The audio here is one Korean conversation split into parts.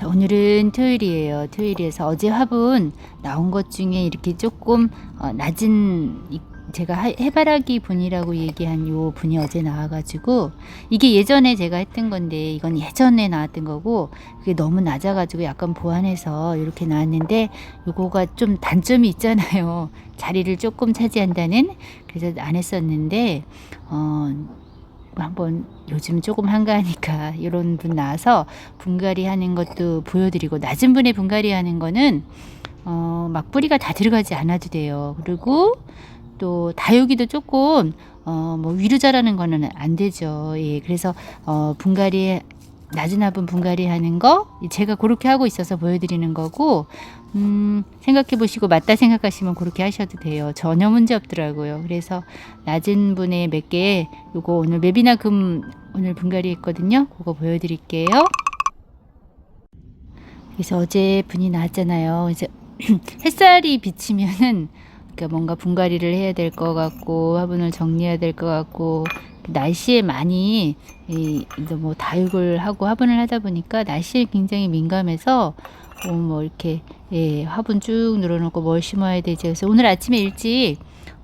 자, 오늘은 토요일이에요. 토요일이어서 어제 화분 나온 것 중에 이렇게 조금 어, 낮은 이- 제가 하- 해바라기 분이라고 얘기한 요 분이 어제 나와가지고 이게 예전에 제가 했던 건데 이건 예전에 나왔던 거고 그게 너무 낮아가지고 약간 보완해서 이렇게 나왔는데 요거가 좀 단점이 있잖아요. 자리를 조금 차지한다는 그래서 안 했었는데 어 한번 요즘 조금 한가하니까 이런 분 나와서 분갈이 하는 것도 보여드리고 낮은 분의 분갈이 하는 거는 어, 막 뿌리가 다 들어가지 않아도 돼요. 그리고 또 다육이도 조금 어, 뭐 위로 자라는 거는 안 되죠. 예, 그래서 어, 분갈이 낮은 화분 분갈이 하는 거 제가 그렇게 하고 있어서 보여드리는 거고 음, 생각해 보시고 맞다 생각하시면 그렇게 하셔도 돼요. 전혀 문제 없더라고요. 그래서 낮은 분의 몇개 요거 오늘 맵이나 금 오늘 분갈이 했거든요. 그거 보여드릴게요. 그래서 어제 분이 나왔잖아요. 이제 햇살이 비치면은 그러니까 뭔가 분갈이를 해야 될 것 같고 화분을 정리해야 될 것 같고 날씨에 많이 이, 이제 뭐 다육을 하고 화분을 하다 보니까 날씨에 굉장히 민감해서 어, 뭐 이렇게 예, 화분 쭉 늘어놓고 뭘 심어야 되지 그래서 오늘 아침에 일찍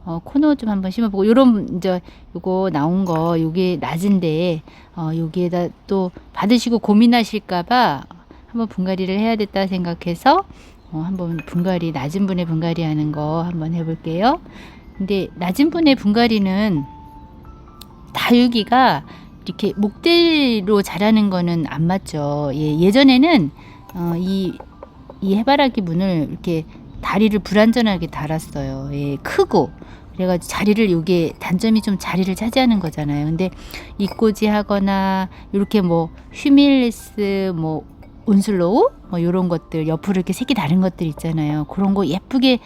어, 코너 좀 한번 심어보고 요런 이제 요거 나온 거 요게 낮은데 어, 여기에다 또 받으시고 고민하실까봐 한번 분갈이를 해야 됐다 생각해서 어, 한번 분갈이 낮은 분의 분갈이 하는 거 한번 해볼게요. 근데 낮은 분의 분갈이는 다육이가 이렇게 목대로 자라는 거는 안 맞죠. 예, 예전에는 어, 이, 이 해바라기 문을 이렇게 다리를 불완전하게 달았어요. 예, 크고. 그래가지고 자리를 요게 단점이 좀 자리를 차지하는 거잖아요. 근데 이꼬지 하거나 이렇게 뭐 휴밀리스 뭐 온슬로우 뭐 요런 것들 옆으로 이렇게 색이 다른 것들 있잖아요. 그런 거 예쁘게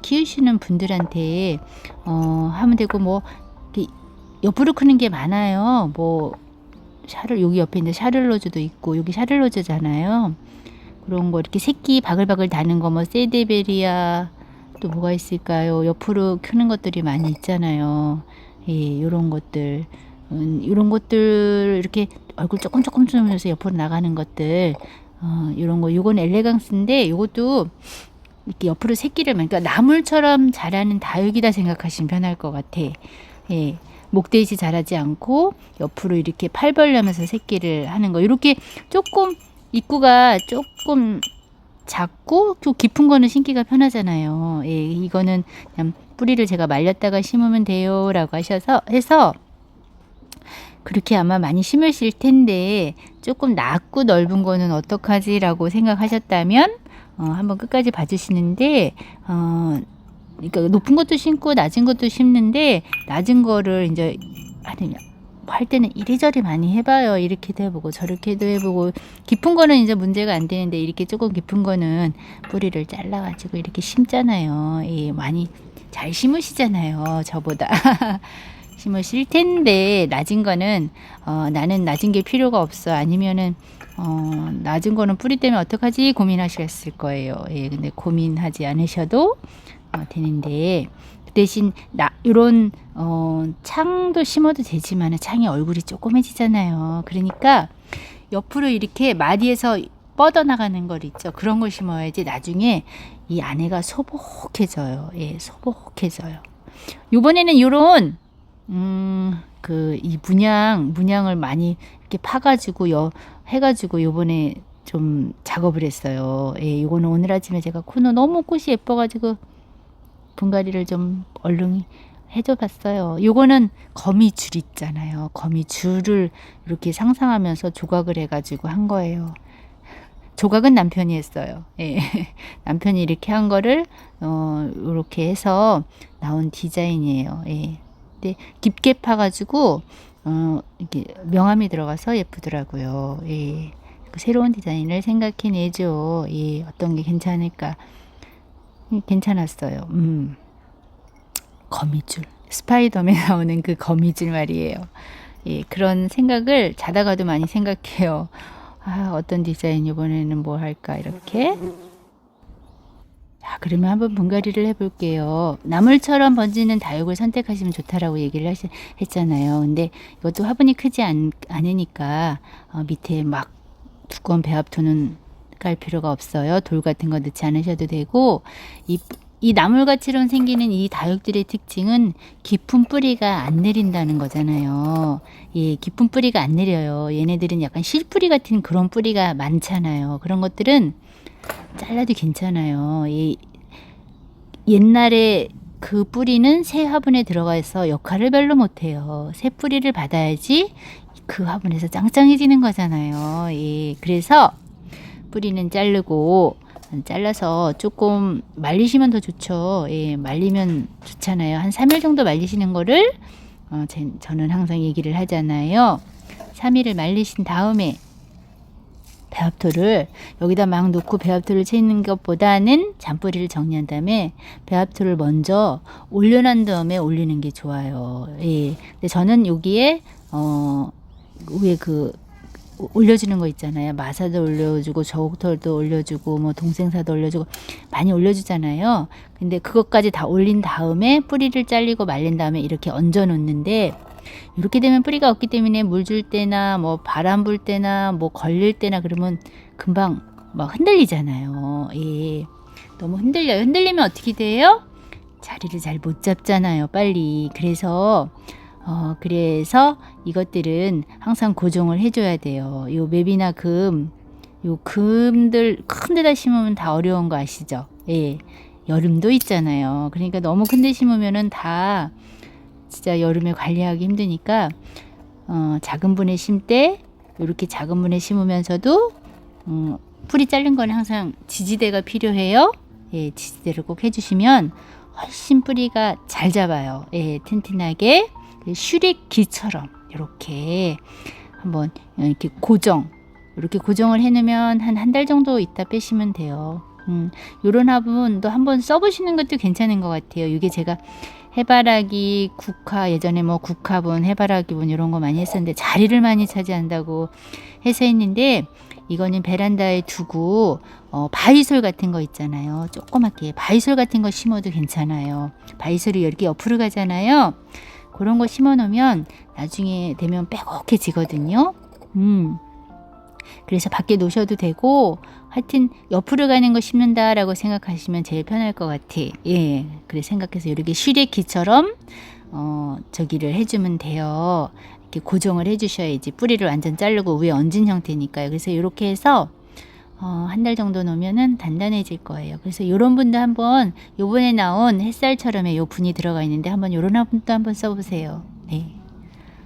키우시는 분들한테 어 하면 되고 뭐 옆으로 크는 게 많아요. 뭐 샤를 여기 옆에 있는 샤를로즈도 있고 여기 샤를로즈잖아요. 그런 거 이렇게 새끼 바글바글 다는 거 뭐 세데베리아 또 뭐가 있을까요? 옆으로 크는 것들이 많이 있잖아요. 예, 요런 것들. 음, 이런 것들 이렇게 얼굴 조금 조금 주면서 옆으로 나가는 것들 어, 이런 거 요건 엘레강스인데 요것도 이렇게 옆으로 새끼를 그러니까 나물처럼 자라는 다육이다 생각하시면 편할 것 같아. 예. 목대지 자라지 않고 옆으로 이렇게 팔 벌려면서 새끼를 하는 거 이렇게 조금 입구가 조금 작고 또 깊은 거는 심기가 편하잖아요. 예, 이거는 그냥 뿌리를 제가 말렸다가 심으면 돼요라고 하셔서 해서 그렇게 아마 많이 심으실 텐데 조금 낮고 넓은 거는 어떡하지라고 생각하셨다면 어, 한번 끝까지 봐주시는데 어, 그러니까 높은 것도 심고 낮은 것도 심는데 낮은 거를 이제 하여튼 할 때는 이리저리 많이 해봐요. 이렇게도 해보고 저렇게도 해보고 깊은 거는 이제 문제가 안 되는데 이렇게 조금 깊은 거는 뿌리를 잘라가지고 이렇게 심잖아요. 예, 많이 잘 심으시잖아요. 저보다. 심으실 텐데 낮은 거는 어, 나는 낮은 게 필요가 없어 아니면은 어, 낮은 거는 뿌리 때문에 어떡하지 고민하셨을 거예요. 예, 근데 고민하지 않으셔도 어, 되는데 그 대신 나 이런 어, 창도 심어도 되지만 창이 얼굴이 조그매지잖아요. 그러니까 옆으로 이렇게 마디에서 뻗어 나가는 걸 있죠. 그런 걸 심어야지 나중에 이 안에가 소복해져요. 예, 소복해져요. 요번에는 요런 음, 그, 이 문양, 문양을 많이 이렇게 파가지고, 여, 해가지고, 요번에 좀 작업을 했어요. 예, 요거는 오늘 아침에 제가 코너 너무 꽃이 예뻐가지고, 분갈이를 좀 얼른 해줘 봤어요. 요거는 거미줄 있잖아요. 거미줄을 이렇게 상상하면서 조각을 해가지고 한 거예요. 조각은 남편이 했어요. 예. 남편이 이렇게 한 거를, 어, 이렇게 해서 나온 디자인이에요. 예. 근데 깊게 파가지고 어 이게 명암이 들어가서 예쁘더라고요. 예. 그 새로운 디자인을 생각해내죠. 예. 어떤 게 괜찮을까? 음, 괜찮았어요. 음. 거미줄. 스파이더맨 나오는 그 거미줄 말이에요. 예. 그런 생각을 자다가도 많이 생각해요. 아, 어떤 디자인 이번에는 뭐 할까 이렇게. 자, 그러면 한번 분갈이를 해볼게요. 나물처럼 번지는 다육을 선택하시면 좋다라고 얘기를 하시, 했잖아요. 근데 이것도 화분이 크지 않, 않으니까 어, 밑에 막 두꺼운 배합토는 갈 필요가 없어요. 돌 같은 거 넣지 않으셔도 되고 이, 이 나물같이럼 생기는 이 다육들의 특징은 깊은 뿌리가 안 내린다는 거잖아요. 예, 깊은 뿌리가 안 내려요. 얘네들은 약간 실뿌리 같은 그런 뿌리가 많잖아요. 그런 것들은 잘라도 괜찮아요. 이 옛날에 그 뿌리는 새 화분에 들어가서 역할을 별로 못해요. 새 뿌리를 받아야지 그 화분에서 짱짱해지는 거잖아요. 예, 그래서 뿌리는 자르고 잘라서 조금 말리시면 더 좋죠. 예, 말리면 좋잖아요. 한 3일 정도 말리시는 거를 어, 제, 저는 항상 얘기를 하잖아요. 3일을 말리신 다음에 배합토를 여기다 막 놓고 배합토를 채는 것보다는 잔뿌리를 정리한 다음에 배합토를 먼저 올려놓은 다음에 올리는 게 좋아요. 예. 근데 저는 여기에 어 위에 그 올려주는 거 있잖아요. 마사도 올려주고 저옥털도 올려주고 뭐 동생사도 올려주고 많이 올려주잖아요. 근데 그것까지 다 올린 다음에 뿌리를 잘리고 말린 다음에 이렇게 얹어 놓는데 이렇게 되면 뿌리가 없기 때문에 물 줄 때나 뭐 바람 불 때나 뭐 걸릴 때나 그러면 금방 막 흔들리잖아요. 예. 너무 흔들려요. 흔들리면 어떻게 돼요? 자리를 잘 못 잡잖아요. 빨리. 그래서 어, 그래서 이것들은 항상 고정을 해줘야 돼요. 요 맵이나 금, 요 금들 큰 데다 심으면 다 어려운 거 아시죠? 예. 여름도 있잖아요. 그러니까 너무 큰 데 심으면은 다 진짜 여름에 관리하기 힘드니까 어, 작은 분에 심때 이렇게 작은 분에 심으면서도 음, 풀이 자른 거는 항상 지지대가 필요해요. 예, 지지대를 꼭 해주시면 훨씬 뿌리가 잘 잡아요. 예, 튼튼하게 슈렉기처럼 이렇게 한번 이렇게 고정 이렇게 고정을 해놓으면 한 한 달 정도 있다 빼시면 돼요. 음, 요런 화분도 한번 써보시는 것도 괜찮은 것 같아요. 이게 제가 해바라기 국화 예전에 뭐 국화분 해바라기분 이런 거 많이 했었는데 자리를 많이 차지한다고 해서 했는데 이거는 베란다에 두고 어, 바이솔 같은 거 있잖아요 조그맣게 바이솔 같은 거 심어도 괜찮아요 바이솔이 이렇게 옆으로 가잖아요 그런 거 심어 놓으면 나중에 되면 빼곡해지거든요 음 그래서 밖에 놓으셔도 되고 하여튼 옆으로 가는 거 심는다라고 생각하시면 제일 편할 것 같아. 예. 그래 생각해서 이렇게 슈레키처럼 어 저기를 해주면 돼요. 이렇게 고정을 해주셔야지 뿌리를 완전 자르고 위에 얹은 형태니까요. 그래서 이렇게 해서 어, 한 달 정도 놓으면은 단단해질 거예요. 그래서 이런 분도 한번 요번에 나온 햇살처럼의 요 분이 들어가 있는데 한번 요런 화분도 한번 써보세요. 네.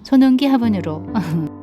손은기 화분으로.